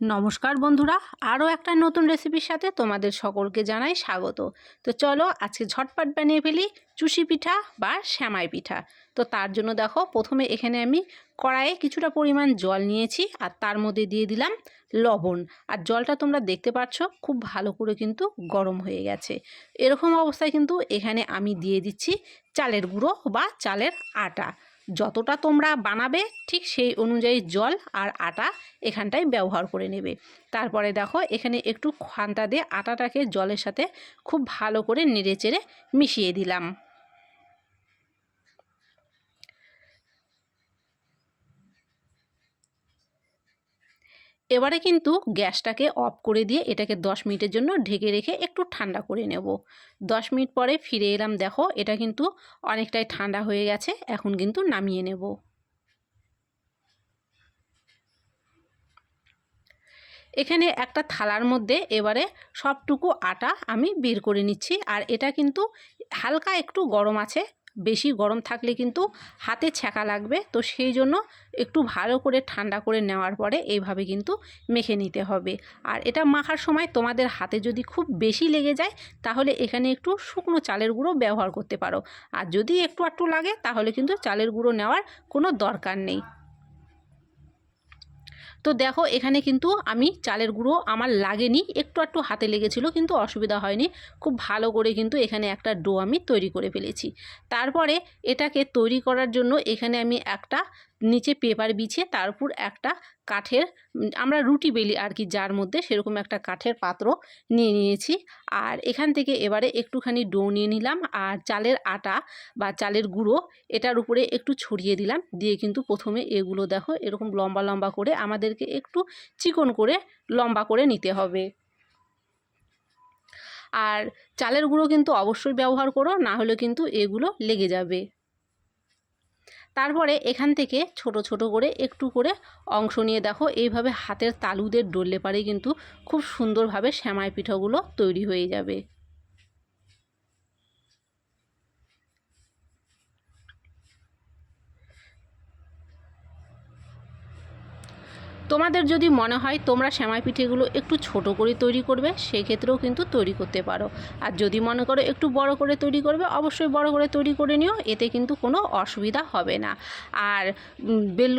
নমস্কার বন্ধুরা, আরও একটা নতুন রেসিপির সাথে তোমাদের সকলকে জানাই স্বাগত। তো চলো আজকে ঝটপট বানিয়ে ফেলি চুষি পিঠা বা শ্যামাই পিঠা। তো তার জন্য দেখো, প্রথমে এখানে আমি কড়াইয়ে কিছুটা পরিমাণ জল নিয়েছি আর তার মধ্যে দিয়ে দিলাম লবণ। আর জলটা তোমরা দেখতে পাচ্ছ, খুব ভালো করে কিন্তু গরম হয়ে গেছে। এরকম অবস্থায় কিন্তু এখানে আমি দিয়ে দিচ্ছি চালের গুঁড়ো বা চালের আটা। যতটা তোমরা বানাবে ঠিক সেই অনুযায়ী জল আর আটা এখানটায় ব্যবহার করে নেবে। তারপরে দেখো এখানে একটু খান্তা দিয়ে আটাটাকে জলের সাথে খুব ভালো করে নেড়ে চেড়ে মিশিয়ে দিলাম। এবারে কিন্তু গ্যাসটাকে অফ করে দিয়ে এটাকে দশ মিনিটের জন্য ঢেকে রেখে একটু ঠান্ডা করে নেব। দশ মিনিট পরে ফিরে এলাম, দেখো এটা কিন্তু অনেকটাই ঠান্ডা হয়ে গেছে, এখন কিন্তু নামিয়ে নেব। এখানে একটা থালার মধ্যে এবারে সবটুকু আটা আমি বের করে নিচ্ছি, আর এটা কিন্তু হালকা একটু গরম আছে বেশি গরম থাকলে কিন্তু হাতে ছ্যাঁকা লাগবে। তো সেই জন্য একটু ভালো করে ঠান্ডা করে নেওয়ার পরে এইভাবে কিন্তু মেখে নিতে হবে। আর এটা মাখার সময় তোমাদের হাতে যদি খুব বেশি লেগে যায়, তাহলে এখানে একটু শুকনো চালের গুঁড়ো ব্যবহার করতে পারো। আর যদি একটু একটু লাগে, তাহলে কিন্তু চালের গুঁড়ো নেওয়ার কোনো দরকার নেই। তো দেখো, এখানে কিন্তু আমি চালের গুঁড়ো আমার লাগেনি, একটু একটু হাতে লেগেছিলো কিন্তু অসুবিধা হয়নি। খুব ভালো করে কিন্তু এখানে একটা ডো আমি তৈরি করে ফেলেছি। তারপরে এটাকে তৈরি করার জন্য এখানে আমি একটা নিচে পেপার বিছিয়ে তার উপর একটা কাঠের, আমরা রুটি বেলি আর কি যার মধ্যে সেরকম একটা কাঠের পাত্র নিয়ে নিয়েছি। আর এখান থেকে এবারে একটুখানি ডো নিয়ে নিলাম আর চালের আটা বা চালের গুঁড়ো এটার উপরে একটু ছড়িয়ে দিলাম। দিয়ে কিন্তু প্রথমে এগুলো দেখো এরকম লম্বা লম্বা করে আমাদেরকে একটু চিকন করে লম্বা করে নিতে হবে। আর চালের গুঁড়ো কিন্তু অবশ্যই ব্যবহার করো, না হলে কিন্তু এগুলো লেগে যাবে। তারপরে এখান থেকে ছোট ছোট করে একটু করে অংশ নিয়ে দেখো, এইভাবে হাতের তালুদের ডললে পারে কিন্তু খুব সুন্দরভাবে শ্যামাই পিঠাগুলো তৈরি হয়ে যাবে। তোমাদের যদি মনে হয় তোমরা সেমাই পিঠেগুলো একটু ছোট করে তৈরি করবে, সেক্ষেত্রেও কিন্তু তৈরি করতে পারো। আর যদি মনে করো একটু বড় করে তৈরি করবে, অবশ্যই বড় করে তৈরি করে নিও, এতে কিন্তু কোনো অসুবিধা হবে না। আর বেল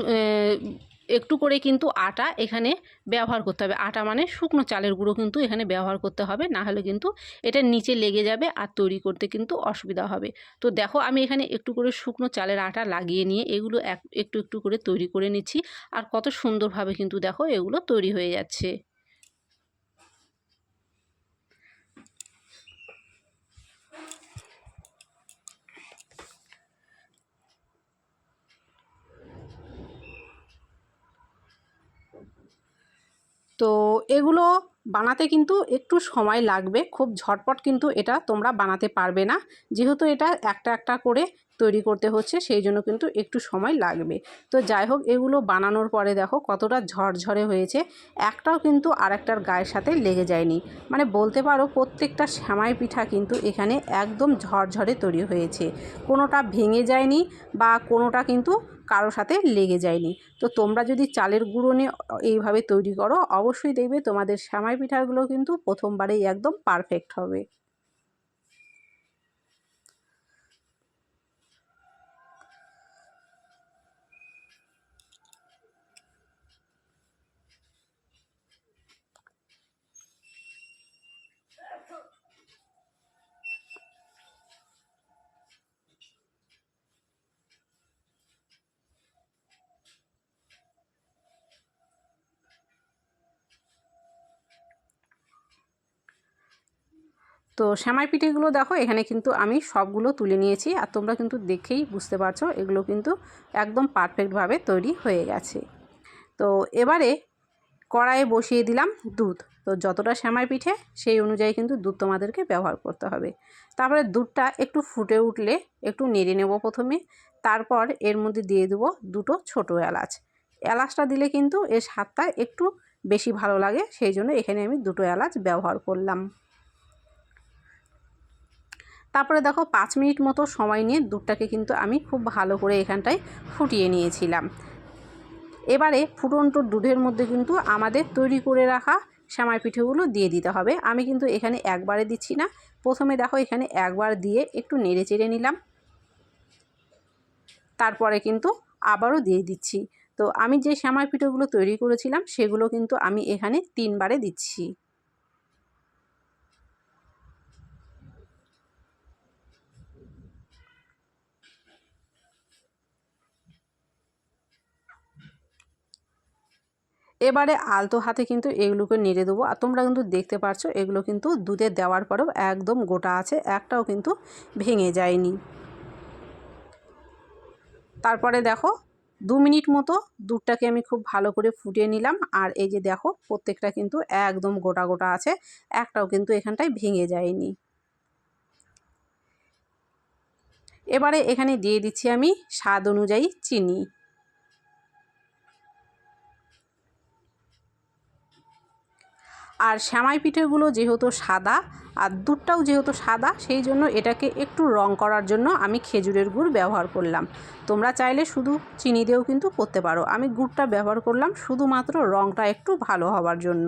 একটু করে কিন্তু আটা এখানে ব্যবহার করতে হবে। আটা মানে শুকনো চালের গুঁড়ো কিন্তু এখানে ব্যবহার করতে হবে, না হলে কিন্তু এটা নিচে লেগে যাবে আর তৈরি করতে কিন্তু অসুবিধা হবে। তো দেখো আমি এখানে একটু করে শুকনো চালের আটা লাগিয়ে নিয়ে এগুলো এক, একটু একটু করে তৈরি করে নিচ্ছি। আর কত সুন্দরভাবে কিন্তু দেখো এগুলো তৈরি হয়ে যাচ্ছে। তো এগুলো বানাতে কিন্তু একটু সময় লাগবে। খুব ঝটপট কিন্তু এটা তোমরা বানাতে পারবে না। যেহেতু এটা একটা একটা করে তৈরি করতে হচ্ছে, সেই জন্য কিন্তু একটু সময় লাগবে। তো যাই হোক, এগুলো বানানোর পরে দেখো কতটা ঝরঝরে হয়েছে। একটাও কিন্তু আরেকটার গায়ের সাথে লেগে যায়নি। মানে বলতে পারো প্রত্যেকটা শ্যামাই পিঠা কিন্তু এখানে একদম ঝরঝরে তৈরি হয়েছে। কোনোটা ভেঙে যায়নি বা কোনোটা কিন্তু কারোর সাথে লেগে যায়নি। তো তোমরা যদি চালের গুঁড়ো নিয়ে এইভাবে তৈরি করো, অবশ্যই দেখবে তোমাদের শ্যামাই পিঠাগুলো কিন্তু প্রথমবারেই একদম পারফেক্ট হবে। তো শ্যামাই পিঠেগুলো দেখো, এখানে কিন্তু আমি সবগুলো তুলে নিয়েছি আর তোমরা কিন্তু দেখেই বুঝতে পারছ এগুলো কিন্তু একদম পারফেক্টভাবে তৈরি হয়ে গেছে। তো এবারে কড়াইয়ে বসিয়ে দিলাম দুধ। তো যতটা শ্যামাই পিঠে সেই অনুযায়ী কিন্তু দুধ তোমাদেরকে ব্যবহার করতে হবে। তারপরে দুধটা একটু ফুটে উঠলে একটু নেড়ে নেব প্রথমে, তারপর এর মধ্যে দিয়ে দেবো দুটো ছোটো এলাচ। এলাচটা দিলে কিন্তু এর স্বাদটা একটু বেশি ভালো লাগে, সেই জন্য এখানে আমি দুটো এলাচ ব্যবহার করলাম। তারপরে দেখো পাঁচ মিনিট মতো সময় নিয়ে দুধটাকে কিন্তু আমি খুব ভালো করে এখানটায় ফুটিয়ে নিয়েছিলাম। এবারে ফুটন্ত দুধের মধ্যে কিন্তু আমাদের তৈরি করে রাখা সেমাই পিঠেগুলো দিয়ে দিতে হবে। আমি কিন্তু এখানে একবারে দিচ্ছি না। প্রথমে দেখো এখানে একবার দিয়ে একটু নেড়ে চেড়ে নিলাম। তারপরে কিন্তু আবারও দিয়ে দিচ্ছি। তো আমি যে সেমাই পিঠেগুলো তৈরি করেছিলাম, সেগুলো কিন্তু আমি এখানে তিনবারে দিচ্ছি। এবারে আলতো হাতে কিন্তু এগুলোকে নেড়ে দেবো। আর তোমরা কিন্তু দেখতে পাচ্ছ এগুলো কিন্তু দুধে দেওয়ার পরেও একদম গোটা আছে, একটাও কিন্তু ভেঙে যায়নি। তারপরে দেখো, দু মিনিট মতো দুধটাকে আমি খুব ভালো করে ফুটিয়ে নিলাম। আর এই যে দেখো, প্রত্যেকটা কিন্তু একদম গোটা গোটা আছে, একটাও কিন্তু এখানটায় ভেঙে যায়নি। এবারে এখানে দিয়ে দিচ্ছি আমি স্বাদ অনুযায়ী চিনি। আর শ্যামাই পিঠেগুলো যেহেতু সাদা আর দুধটাও যেহেতু সাদা, সেই জন্য এটাকে একটু রং করার জন্য আমি খেজুরের গুড় ব্যবহার করলাম। তোমরা চাইলে শুধু চিনি দিয়েও কিন্তু করতে পারো। আমি গুড়টা ব্যবহার করলাম শুধুমাত্র রংটা একটু ভালো হওয়ার জন্য।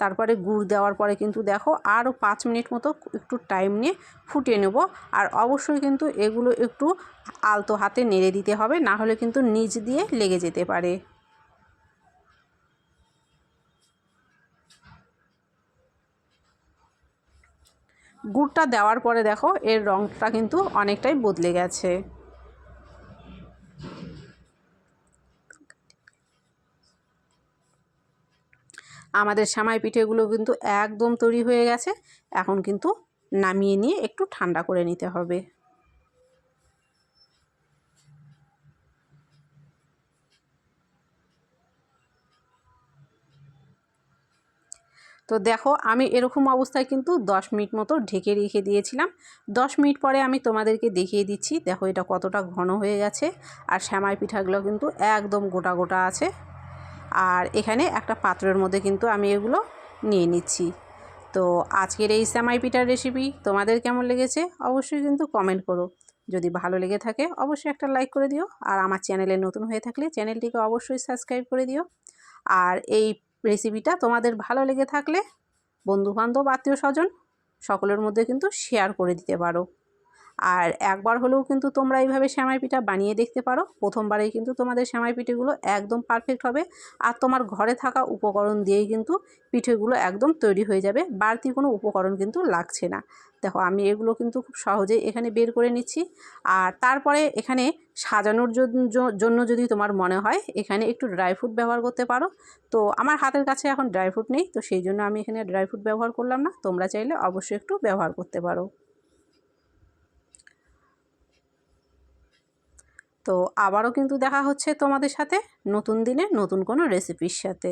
তারপরে গুড় দেওয়ার পরে কিন্তু দেখো আরও পাঁচ মিনিট মতো একটু টাইম নিয়ে ফুটিয়ে নেব। আর অবশ্যই কিন্তু এগুলো একটু আলতো হাতে নেড়ে দিতে হবে, না হলে কিন্তু নিচ দিয়ে লেগে যেতে পারে। গুড়টা দেওয়ার পরে দেখো, এর রঙটা কিন্তু অনেকটাই বদলে গেছে। আমাদের সামাই পিঠেগুলো কিন্তু একদম তৈরি হয়ে গেছে। এখন কিন্তু নামিয়ে নিয়ে একটু ঠান্ডা করে নিতে হবে। তো দেখো, আমি এরকম অবস্থায় কিন্তু দশ মিনিট মতো ঢেকে রেখে দিয়েছিলাম। দশ মিনিট পরে আমি তোমাদেরকে দেখিয়ে দিচ্ছি, দেখো এটা কতটা ঘন হয়ে গেছে। আর শ্যামাই পিঠাগুলো কিন্তু একদম গোটা গোটা আছে। আর এখানে একটা পাত্রের মধ্যে কিন্তু আমি এগুলো নিয়ে নিচ্ছি। তো আজকের এই শ্যামাই পিঠার রেসিপি তোমাদের কেমন লেগেছে অবশ্যই কিন্তু কমেন্ট করো। যদি ভালো লেগে থাকে, অবশ্যই একটা লাইক করে দিও। আর আমার চ্যানেলে নতুন হয়ে থাকলে চ্যানেলটিকে অবশ্যই সাবস্ক্রাইব করে দিও। আর এই রেসিপিটা তোমাদের ভালো লেগে থাকলে বন্ধুবান্ধব আত্মীয় স্বজন সকলের মধ্যে কিন্তু শেয়ার করে দিতে পারো। আর একবার হলেও কিন্তু তোমরা এইভাবে শ্যামাই পিঠা বানিয়ে দেখতে পারো। প্রথমবারেই কিন্তু তোমাদের শ্যামাই পিঠেগুলো একদম পারফেক্ট হবে। আর তোমার ঘরে থাকা উপকরণ দিয়েই কিন্তু পিঠেগুলো একদম তৈরি হয়ে যাবে। বাড়তি কোনো উপকরণ কিন্তু লাগছে না। দেখো, আমি এগুলো কিন্তু খুব সহজেই এখানে বের করে নিচ্ছি। আর তারপরে এখানে সাজানোর জন্য যদি তোমার মনে হয়, এখানে একটু ড্রাই ফ্রুট ব্যবহার করতে পারো। তো আমার হাতের কাছে এখন ড্রাই ফ্রুট নেই, তো সেই জন্য আমি এখানে ড্রাই ফ্রুট ব্যবহার করলাম না। তোমরা চাইলে অবশ্যই একটু ব্যবহার করতে পারো। তো আবারও কিন্তু দেখা হচ্ছে তোমাদের সাথে নতুন দিনে নতুন কোনো রেসিপির সাথে।